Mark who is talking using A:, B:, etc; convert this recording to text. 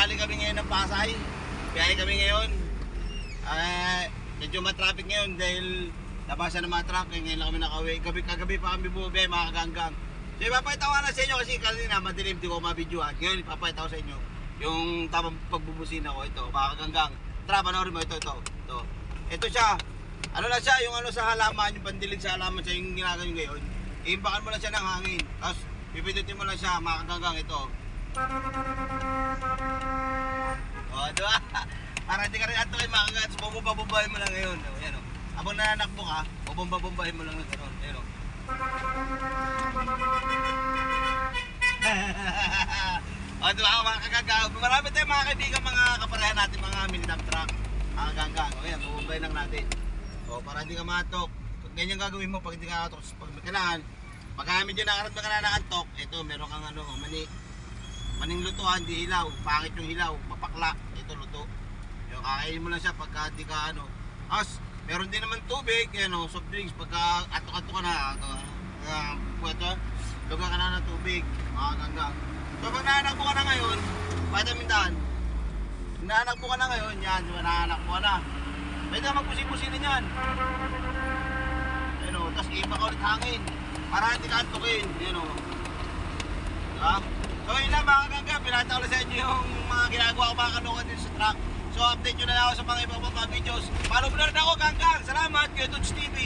A: galing kami ngayon ng Pasay. Biyahe kami ngayon. Ah, medyo matraffic ngayon dahil labasan ng mga truck. Eh, ngayon lang kami nakauwi. Gabi, kagabi pa kami bumibiyahe mga kaganggang. So ipapakita na sa inyo kasi kanina madilim di ko mabidyohan. Ngayon ipapakita ko sa inyo yung tamang pagbubusina ko ito mga kaganggang. Tara, panoorin mo ito, ito, ito. Ito siya. Ano na siya, yung ano sa halaman, yung pandilig sa halaman siya, yung ginagawa ngayon. Iimbakan mo lang siya ng hangin. Tapos pipindutin mo lang siya mga kaganggang ito. Oh, di ba? Para hindi ka rin ato kayo makagats, bubumba-bumbahin mo lang ngayon. O, yan o. Habang nananakbo ka, bubumba-bumbahin mo lang na gano'n. Ayan o. o, di ba mga kagagaw? Marami tayong mga kaibigan, mga kaparehan natin, mga mini-dump truck. Mga ganggang. O yan, bubumbahin lang natin. O, para hindi ka matok. Ganyan gagawin mo pag hindi ka matok. Pag may kailangan, pagka medyo nakarat ka na ng antok, ito, meron kang ano, mani, maning lutuan, di hilaw. Pangit yung hilaw, mapakla. Ito luto. Yung kakainin mo lang siya pagka di ka ano. As, meron din naman tubig, ano, soft drinks. Pagka atok-atok ka na, uh, uh, lugar ka na ng tubig. Ganggang. So pag nahanakbo ka na ngayon, vitamin daan. Pag nahanakbo ka na ngayon, yan, di ba, nahanakbo ka na. Pwede ka magpusi-pusinin yan. Ano, tapos iba ka ulit hangin. Para hindi ka antukin. Ano, Diba? So yun lang mga pinata ko sa inyo yung mga ginagawa ko mga kanukan din sa truck. So update nyo na lang ako sa mga ibang mga videos. Follow mo na rin ako, Ganggang. Salamat, Kuya TV.